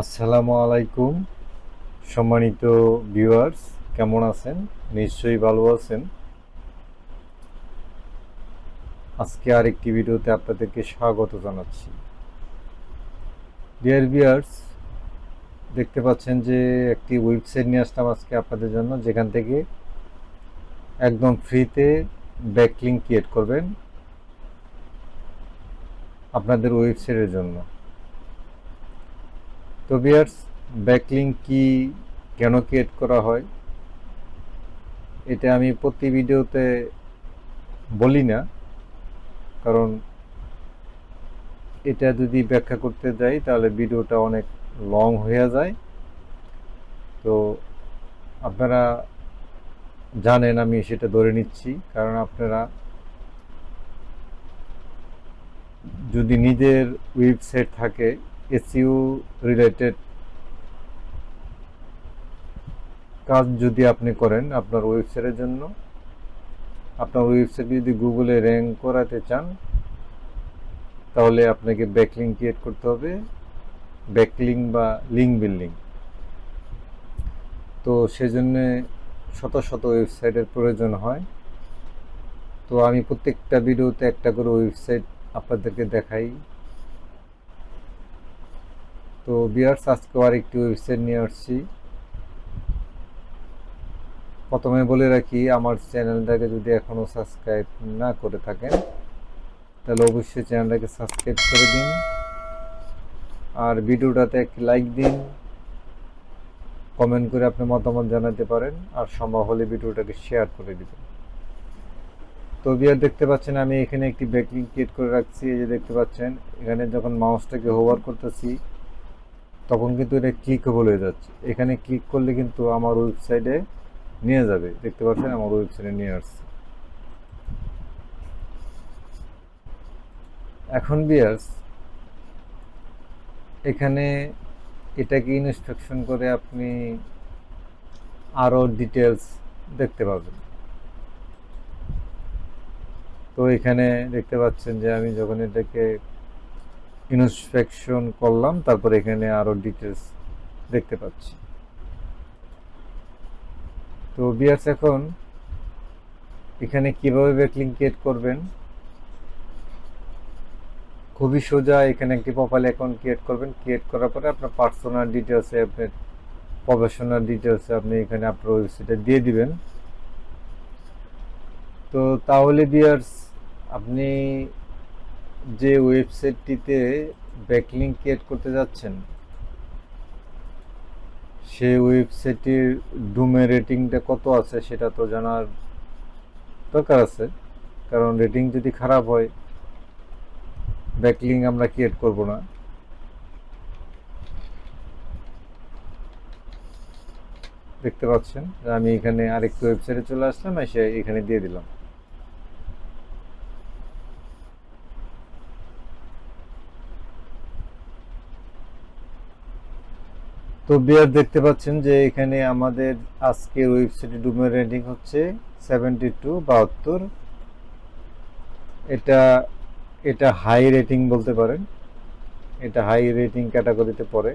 আসসালামু আলাইকুম, সম্মানিত ভিউয়ার্স, কেমন আছেন? নিশ্চয়ই ভালো আছেন। আজকে আরেকটি ভিডিওতে আপনাদেরকে স্বাগত জানাচ্ছি। ডিয়ার ভিউয়ার্স, দেখতে পাচ্ছেন যে একটি ওয়েবসাইট নিয়ে আসলাম আজকে আপনাদের জন্য, যেখান থেকে একদম ফ্রিতে ব্যাকলিঙ্ক ক্রিয়েট করবেন। আপনাদের ওয়েবসাইটের জন্য। তো বিয়ার্স ব্যাকলিঙ্ক কি কেন ক্রিয়েট করা হয়, এটা আমি প্রতি ভিডিওতে বলি না, কারণ এটা যদি ব্যাখ্যা করতে যাই, তাহলে ভিডিওটা অনেক লং হয়ে যায়। তো আপনারা জানেন আমি সেটা ধরে নিচ্ছি, কারণ আপনারা যদি নিজের ওয়েবসাইট থাকে এসইউ রিলেটেড কাজ যদি আপনি করেন আপনার ওয়েবসাইটের জন্য, আপনার ওয়েবসাইট যদি গুগলে র্যাঙ্ক করাতে চান, তাহলে আপনাকে ব্যাকলিং ক্রিয়েট করতে হবে। ব্যাকলিং বা লিঙ্ক বিল্ডিং তো সেজন্যে শত শত ওয়েবসাইটের প্রয়োজন হয়। তো আমি প্রত্যেকটা ভিডিওতে একটা করে ওয়েবসাইট আপনাদেরকে দেখাই। তো বিয়ার্স আজকে আর একটি ওয়েবসাইট নিয়ে আসছি। প্রথমে বলে রাখি, আমার চ্যানেলটাকে যদি এখনও সাবস্ক্রাইব না করে থাকেন, তাহলে অবশ্যই চ্যানেলটাকে সাবস্ক্রাইব করে দিন। আর ভিডিওটাতে একটি লাইক দিন। কমেন্ট করে আপনি মতামত জানাতে পারেন, আর সম্ভব হলে ভিডিওটাকে শেয়ার করে দিবেন। তো বিয়ার দেখতে পাচ্ছেন আমি এখানে একটি ব্যাকলিং ক্রিয়েট করে রাখছি, এই যে দেখতে পাচ্ছেন, এখানে যখন মাউসটাকে হোভার করতেছি, তখন কিন্তু এটা ক্লিকেবল হয়ে যাচ্ছে। এখানে ক্লিক করলে কিন্তু আমার ওয়েবসাইটে নিয়ে যাবে। দেখতে পাচ্ছেন আমার ওয়েবসাইটে নিয়ে আসছে। এখন বিয়ার্স এখানে এটাকে ইনস্ট্রাকশন করে আপনি আরও ডিটেলস দেখতে পাবেন। তো এখানে দেখতে পাচ্ছেন যে আমি যখন এটাকে ইনস্পেকশন করলাম, তারপর এখানে আরও ডিটেলস দেখতে পাচ্ছি। তো বিয়ার্স, এখন এখানে কীভাবে ব্যাকলিং ক্রিয়েট করবেন? খুবই সোজা এখানে একটি প্রোফাইল অ্যাকাউন্ট ক্রিয়েট করবেন। ক্রিয়েট করার পরে আপনার পার্সোনাল ডিটেলসে আপনার প্রফেশনাল ডিটেলসে আপনি এখানে আপনার ওয়েবসাইটে দিয়ে দিবেন। তো তাহলে বিয়ার্স আপনি যে ওয়েবসাইটটিতে ব্যাকলিং ক্রিয়েট করতে যাচ্ছেন, সেই ওয়েবসাইটটির ডুমে রেটিংটা কত আছে সেটা তো জানার দরকার আছে। কারণ রেটিং যদি খারাপ হয় ব্যাকলিং আমরা ক্রিয়েট করব না। দেখতে পাচ্ছেন? আমি এখানে আরেকটু ওয়েবসাইটে চলে আসলাম, এসে এখানে দিয়ে দিলাম। তো বিয়ার দেখতে পাচ্ছেন যে এখানে আমাদের আজকে ওয়েবসাইটে ডুমের রেটিং হচ্ছে সেভেন্টি টু বাহাত্তর। এটা এটা হাই রেটিং বলতে পারেন। এটা হাই রেটিং ক্যাটাগরিতে পড়ে।